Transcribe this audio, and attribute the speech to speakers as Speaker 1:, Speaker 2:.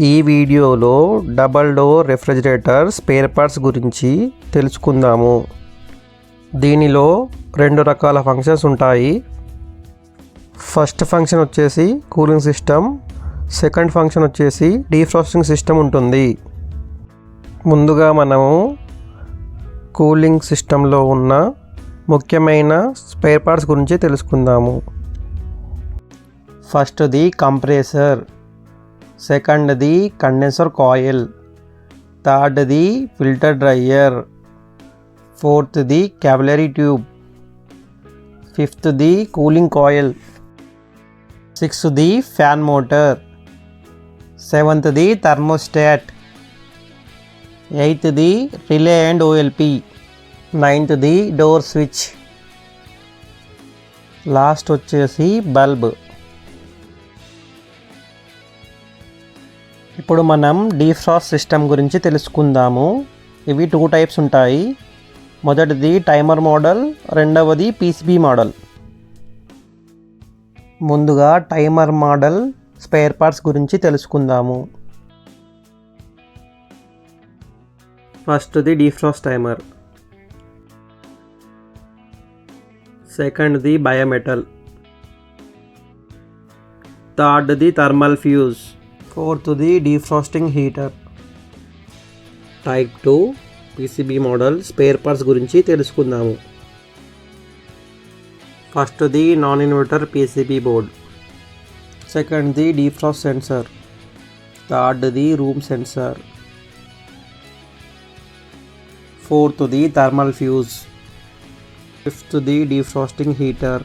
Speaker 1: ఈ వీడియోలో double door refrigerator spare parts గురించి తెలుసుకుందాము. దీనిలో రెండు రకాల ఫంక్షన్స్ ఉంటాయి. ఫస్ట్ ఫంక్షన్ వచ్చేసి కూలింగ్ సిస్టమ్ సెకండ్ ఫంక్షన్ వచ్చేసి డీఫ్రాస్టింగ్ సిస్టమ్ ఉంటుంది. ముందుగా మనము కూలింగ్ సిస్టంలో ఉన్న ముఖ్యమైన స్పేర్ పార్ట్స్ గురించి తెలుసుకుందాము. ఫస్ట్ది కంప్రెసర్. సెకండ్ది కండెన్సర్ కాయిల్. థర్డ్ది ఫిల్టర్ డ్రయ్యర్ ఫోర్త్ది క్యాబులరీ ట్యూబ్. ఫిఫ్త్ది కూలింగ్ కాయిల్. సిక్స్త్ది ఫ్యాన్ మోటర్. సెవెంత్ది థర్మోస్టాట్. ఎయిత్ది రిలే అండ్ ఓఎల్పి. నైన్త్ది డోర్ స్విచ్. లాస్ట్ వచ్చేసి బల్బ్. ఇప్పుడు మనం డీఫ్రాస్ట్ సిస్టమ్ గురించి తెలుసుకుందాము. ఇవి టూ టైప్స్ ఉంటాయి. మొదటిది టైమర్ మోడల్ రెండవది పీసీబీ మోడల్ ముందుగా టైమర్ మోడల్ స్పేర్ పార్ట్స్ గురించి తెలుసుకుందాము. ఫస్ట్ది డీఫ్రాస్ట్ టైమర్ సెకండ్ది బయోమెటల్ థర్డ్ది thermal fuse ఫోర్త్ది defrosting heater type two PCB model spare parts గురించి తెలుసుకుందాము. ఫస్ట్ది నాన్ ఇన్వర్టర్ పీసీబీ బోర్డ్ సెకండ్ది డీఫ్రాస్ట్ సెన్సర్ థర్డ్ది రూమ్ సెన్సర్ ఫోర్త్ది థర్మల్ ఫ్యూజ్ ఫిఫ్త్ది డీఫ్రాస్టింగ్ హీటర్